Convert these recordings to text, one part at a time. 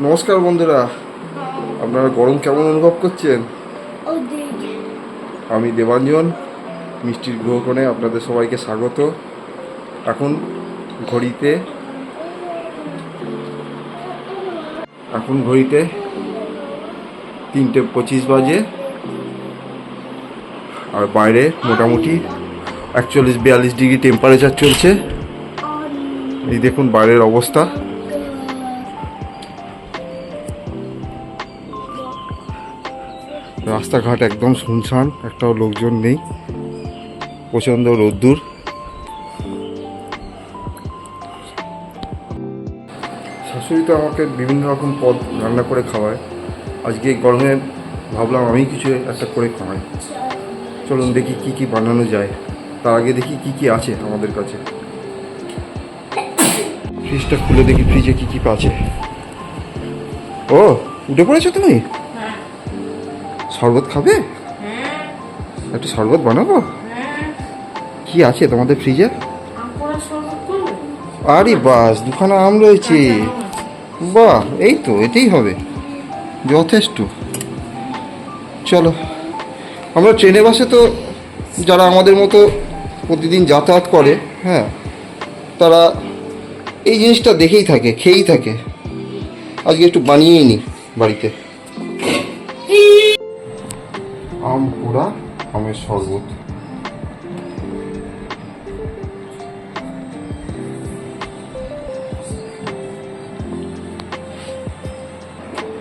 নমস্কার বন্ধুরা। আপনারা গরম কেমন অনুভব করছেন? আমি দেবাঞ্জন মিষ্টির গ্রহকণে আপনাদের সবাইকে স্বাগত। এখন ঘড়িতে এখন ঘড়িতে তিনটে পঁচিশ বাজে। আর বাইরে মোটামুটি একচল্লিশ বিয়াল্লিশ ডিগ্রি টেম্পারেচার চলছে। এই দেখুন বাইরের অবস্থা। রাস্তাঘাট একদম শুনশান, একটাও লোকজন নেই। প্রচণ্ড রোদ্দুর। শাশুড়ি তো আমাকে বিভিন্ন রকম পদ রান্না করে খাওয়ায়। আজকে গরমে ভাবলাম আমি কিছু একটা করে খাওয়াই। চলুন দেখি কি কি বানানো যায়। তার আগে দেখি কি কি আছে আমাদের কাছে। ফ্রিজটা খুলে দেখি, ফ্রিজে কি কি আছে। ও, উঠে পড়েছো তুমি? শরবত খাবে? একটু শরবত বানাবো? কি আছে তোমাদের ফ্রিজে? আরে বাস দুখানা আম রয়েছে। বাহ এই তো এটাই হবে। যথেষ্ট। চলো আমরা ট্রেনে বাসে তো যারা আমাদের মতো প্রতিদিন যাতায়াত করে হ্যাঁ তারা এই জিনিসটা দেখেই থাকে খেয়েই থাকে। আজকে একটু বানিয়েই নি বাড়িতে। আম আমের শরবত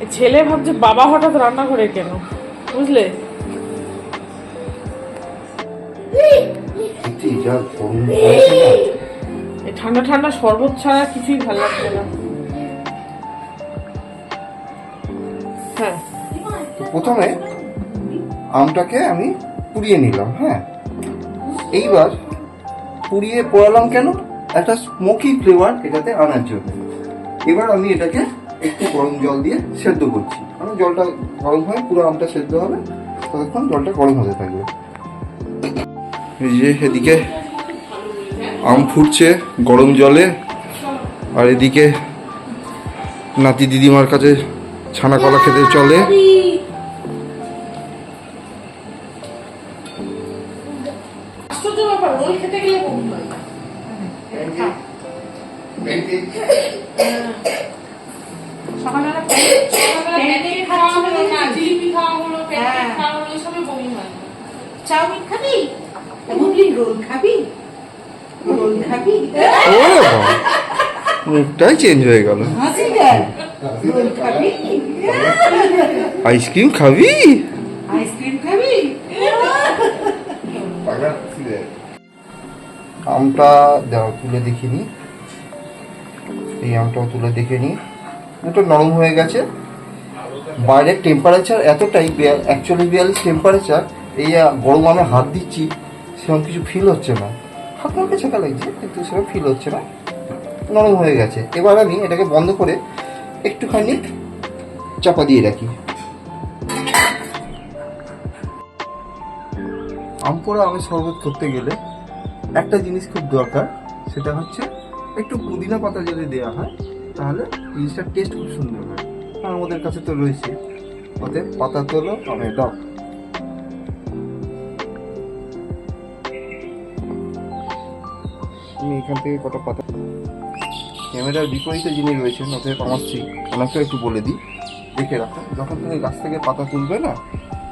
এ ছেলে ভাবছে বাবা হঠাৎ রান্না করে কেন? বুঝলে? ঠান্ডা ঠান্ডা শরবত ছাড়া কিছুই ভালো লাগছে না। হ্যাঁ। প্রথমে আমটাকে আমি পুড়িয়ে নিলাম হ্যাঁ। এইবার পুড়িয়ে পোড়ালাম কেন? একটা স্মোকি ফ্লেভার এটাতে আনার জন্য। এবার আমি এটাকে একটু গরম জল দিয়ে সেদ্ধ করছি। কারণ জলটা গরম হয়, পুরো আমটা সেদ্ধ হবে, ততক্ষণ জলটা গরম হতে থাকবে। এই যে এদিকে আম ফুটছে গরম জলে, আর এদিকে নাতি দিদিমার কাছে ছানা কলা খেতে চলে। আশ্চর্য রোল খেতে গেলে বমি হয়। সকালবেলা প্যানকেক খাওয়া হলো না জিলিপি খাওয়া হলো প্যানকেক খাওয়া হলো এসবে বমি হয়। চাউমিন খাবি? বুবলি রোল খাবি? রোল খাবি? মুখটাই চেঞ্জ হয়ে গেল। হাসি রোল খাবি? আইসক্রিম খাবি? আমটা, দাও, তুলে দেখিনি এই আমটাও তুলে দেখে নি। একটু নরম হয়ে গেছে। বাইরের টেম্পারেচার এতটাই অ্যাকচুয়ালি বিয়াল্লিশ টেম্পারেচার এই গরম আমি হাত দিচ্ছি, সেরকম কিছু ফিল হচ্ছে না। হাত আমাকে ছাকা লাগছে, কিন্তু সেরকম ফিল হচ্ছে না। নরম হয়ে গেছে। এবার আমি এটাকে বন্ধ করে একটুখানি চাপা দিয়ে রাখি। আম পোড়া আমি শরবত করতে গেলে একটা জিনিস খুব দরকার, সেটা হচ্ছে একটু পুদিনা পাতা যদি দেওয়া হয়, তাহলে জিনিসটার টেস্ট খুব সুন্দর হয়। আর আমাদের কাছে তো রয়েছে। ওতে পাতা তোলো আমি দাও। আমি এখান থেকে কটা পাতা ক্যামেরার বিপরীতে যিনি রয়েছেন ওদের আমার ওনাকেও একটু বলে দিই। দেখে রাখো যখন তুমি গাছ থেকে পাতা তুলবে না,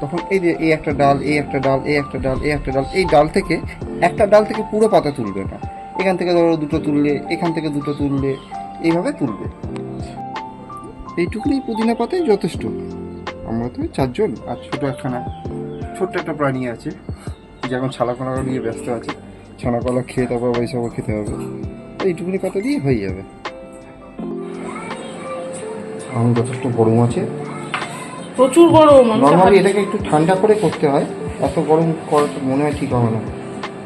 তখন এই যে এই একটা ডাল, এই একটা ডাল, এই একটা ডাল, এই একটা ডাল, এই ডাল থেকে একটা ডাল থেকে পুরো পাতা তুলবে না। এখান থেকে ধরো দুটো তুললে এখান থেকে দুটো তুললে এইভাবে তুলবে। এইটুকুনি পুদিনা পাতাই যথেষ্ট। আমরা তো চারজন আর ছোটো একখানা ছোট্ট একটা প্রাণী আছে যে এখন ছানা কলা নিয়ে ব্যস্ত আছে। ছানা কলা খেয়ে তারপর ওইসব খেতে হবে। এইটুকুনি পাতা দিয়ে হয়ে যাবে। আম যথেষ্ট গরম আছে। প্রচুর গরম নর্মালি এটাকে একটু ঠান্ডা করে করতে হয়। এত গরম করা তো মনে হয় ঠিক হবে না।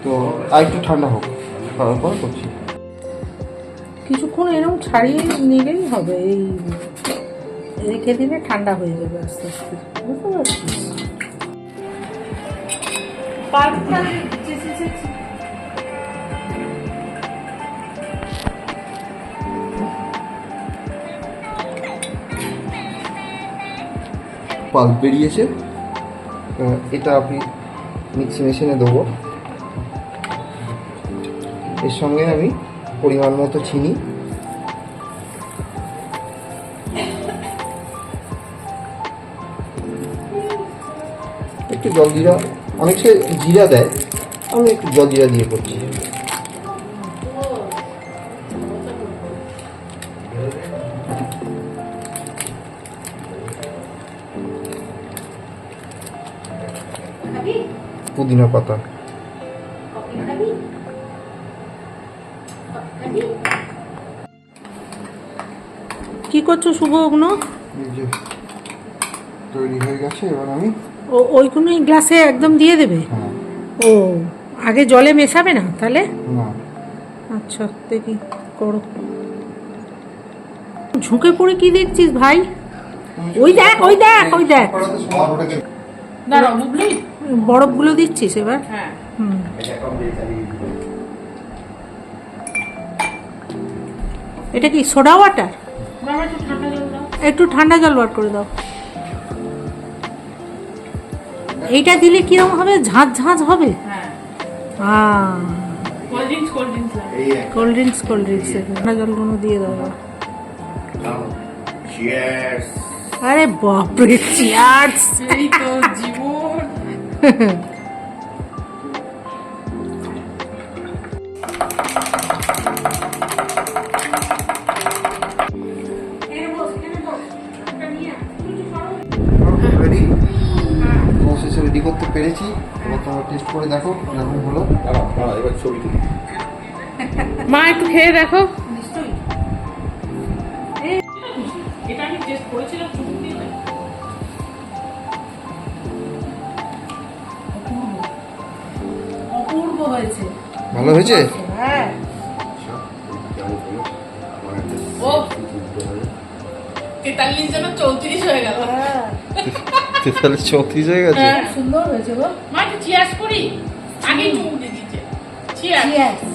তো আর একটু ঠান্ডা হোক তারপর করছি। কিছুক্ষণ এরকম ছাড়িয়ে নিলেই হবে এই রেখে দিলে ঠান্ডা হয়ে যাবে আস্তে আস্তে। বুঝতে পারছিস? পাল্প বেরিয়েছে। এটা আপনি মিক্সি মেশিনে দেবো। এর সঙ্গে আমি পরিমাণ মতো চিনি। একটু জল জিরা অনেক সে জিরা দেয় আমি একটু জল জিরা দিয়ে করছি। পুদিনা পাতা। কি করছ শুভ ওগুলো তৈরি হয়ে গেছে এবার আমি ও ওইগুলো গ্লাসে একদম দিয়ে দেবে? হ্যাঁ। ও আগে জলে মেশাবে না তাহলে? আচ্ছা দেখি করো। ঝুঁকে পড়ে কি দেখছিস ভাই? ওই দেখ ওই দেখ ওই দেখ। বরফগুলো দিচ্ছিস এবার? হ্যাঁ। হুম। এটা কি সোডা ওয়াটার? একটু ঠান্ডা জল বার করে দাও। এইটা দিলে কীরকম হবে? ঝাঁঝ ঝাঁঝ হবে? হ্যাঁ cold drinks cold drinks drinks ঠান্ডা জলগুলো দিয়ে দাও। আরে বাপরে চিয়ার্স এই তো জীবন। করতে পেরেছি। এবার তোমরা টেস্ট করে দেখো কেমন হলো। এবার ছবি তুলি। মা একটু খেয়ে দেখো। এটা আমি টেস্ট করেছিলাম চুমুক দিয়ে দেয়। অপূর্ব হয়েছে। ভালো হয়েছে? হ্যাঁ। ও। তেতাল্লিশ যেন চৌত্রিশ হয়ে গেল। হ্যাঁ। তেতাল্লিশ চৌত্রিশ হয়ে গেছে হ্যাঁ। সুন্দর হয়েছে গো মা একটু চিয়ার্স করি আগেই চুমুক দিয়ে দিচ্ছে চিয়ার্স.